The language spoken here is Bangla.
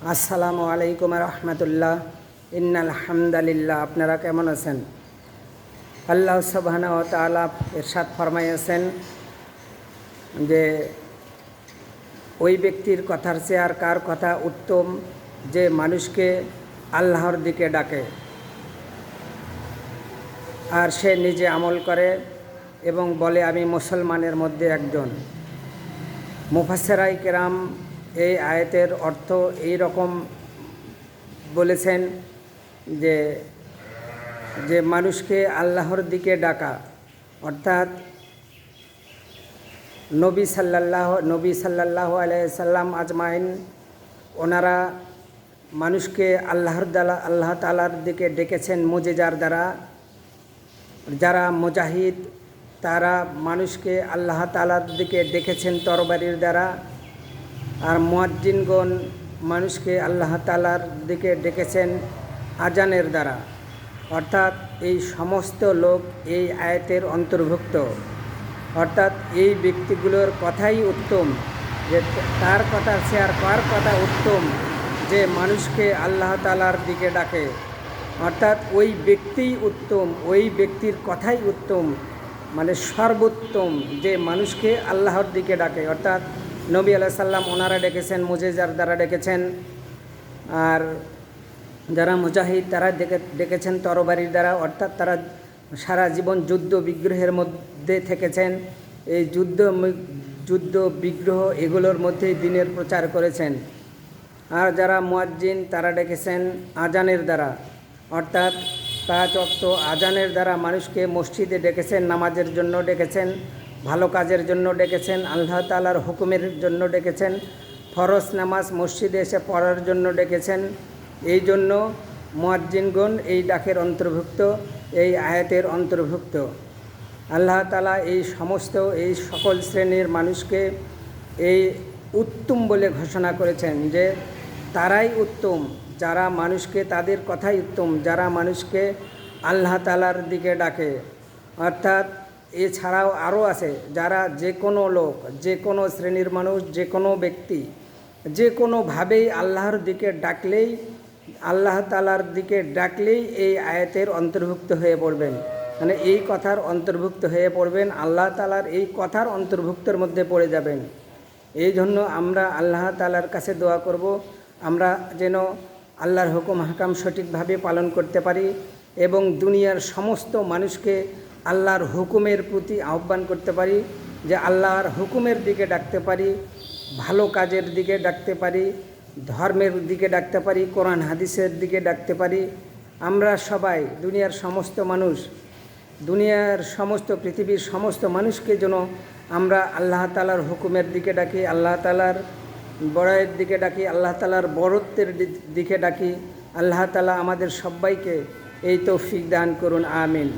আসসালামু আলাইকুম রহমতুল্লাহ। ইন্নাল হামদালিল্লাহ, আপনারা কেমন আছেন? আল্লাহ সাবাহানা ও তালা এরশাদ ফরমাইয়াছেন যে ওই ব্যক্তির কথার চেয়ে আর কার কথা উত্তম যে মানুষকে আল্লাহর দিকে ডাকে। আর সে নিজে আমল করে এবং বলে, আমি মুসলমানের মধ্যে একজন। মুফাসেরাই কেরাম এই আয়াতের অর্থ এই রকম বলেছেন যে যে মানুষকে আল্লাহর দিকে ডাকা, অর্থাৎ নবী সাল্লাল্লাহ, নবী সাল্লাল্লাহু আলাইসাল্লাম আজমাইন, ওনারা মানুষকে আল্লাহর দ্বারা, আল্লাহ তালার দিকে ডেকেছেন মোজেজার দ্বারা। যারা মুজাহিদ, তারা মানুষকে আল্লাহ তালার দিকে ডেকেছেন তরবারির দ্বারা। আর মুয়াজ্জিনগণ মানুষকে আল্লাহ তালার দিকে ডেকেছেন আজানের দ্বারা। অর্থাৎ এই সমস্ত লোক এই আয়াতের অন্তর্ভুক্ত। অর্থাৎ এই ব্যক্তিগুলোর কথাই উত্তম, যে তার কথা শেয়ার কার কথা উত্তম, যে মানুষকে আল্লাহ তালার দিকে ডাকে। অর্থাৎ ওই ব্যক্তিই উত্তম, ওই ব্যক্তির কথাই উত্তম মানে সর্বোত্তম, যে মানুষকে আল্লাহর দিকে ডাকে। অর্থাৎ নবী আলাহ সাল্লাম ওনারা ডেকেছেন, মুজেজার দ্বারা ডেকেছেন। আর যারা মুজাহিদ, তারা ডেকে, ডেকেছেন তরবারির দ্বারা, অর্থাৎ তারা সারা জীবন যুদ্ধ বিগ্রহের মধ্যে থেকেছেন। এই যুদ্ধ যুদ্ধ বিগ্রহ এগুলোর মধ্যেই দিনের প্রচার করেছেন। আর যারা মুয়াজ্জিন, তারা ডেকেছেন আজানের দ্বারা। অর্থাৎ পাঁচ অক্ত আজানের দ্বারা মানুষকে মসজিদে ডেকেছেন, নামাজের জন্য ডেকেছেন। ভালো কাজের জন্য ডেকেছেন, আল্লাহ তালার হুকুমের জন্য ডেকেছেন, ফরজ নামাজ মসজিদে এসে পড়ার জন্য ডেকেছেন। এই জন্য মোয়াজ্জিনগণ এই ডাকের অন্তর্ভুক্ত, এই আয়াতের অন্তর্ভুক্ত। আল্লাহ তালা এই সমস্ত, এই সকল শ্রেণির মানুষকে এই উত্তম বলে ঘোষণা করেছেন যে, তারাই উত্তম, যারা মানুষকে তাদের কথাই উত্তম, যারা মানুষকে আল্লাহ তালার দিকে ডাকে। অর্থাৎ এছাড়াও আরও আছে, যারা যে কোনো লোক যে কোনো শ্রেণির মানুষ যে কোনো ব্যক্তি যে কোনোভাবেই আল্লাহর দিকে ডাকলেই, আল্লাহ তালার দিকে ডাকলেই এই আয়াতের অন্তর্ভুক্ত হয়ে পড়বেন। মানে এই কথার অন্তর্ভুক্ত হয়ে পড়বেন, আল্লাহ তালার এই কথার অন্তর্ভুক্তের মধ্যে পড়ে যাবেন। এই জন্য আমরা আল্লাহ তালার কাছে দোয়া করব, আমরা যেন আল্লাহর হুকুম, হাকাম সঠিকভাবে পালন করতে পারি এবং দুনিয়ার সমস্ত মানুষকে আল্লাহর হুকুমের প্রতি আহ্বান করতে পারি, যে আল্লাহর হুকুমের দিকে ডাকতে পারি, ভালো কাজের দিকে ডাকতে পারি, ধর্মের দিকে ডাকতে পারি, কোরআন হাদিসের দিকে ডাকতে পারি। আমরা সবাই, দুনিয়ার সমস্ত মানুষ, দুনিয়ার সমস্ত পৃথিবীর সমস্ত মানুষকে যেন আমরা আল্লাহ তালার হুকুমের দিকে ডাকি, আল্লাহ তালার বড়াইয়ের দিকে ডাকি, আল্লাহ তালার বড়ত্বের দিকে ডাকি। আল্লাহ তালা আমাদের সবাইকে এই তৌফিক দান করুন, আমিন।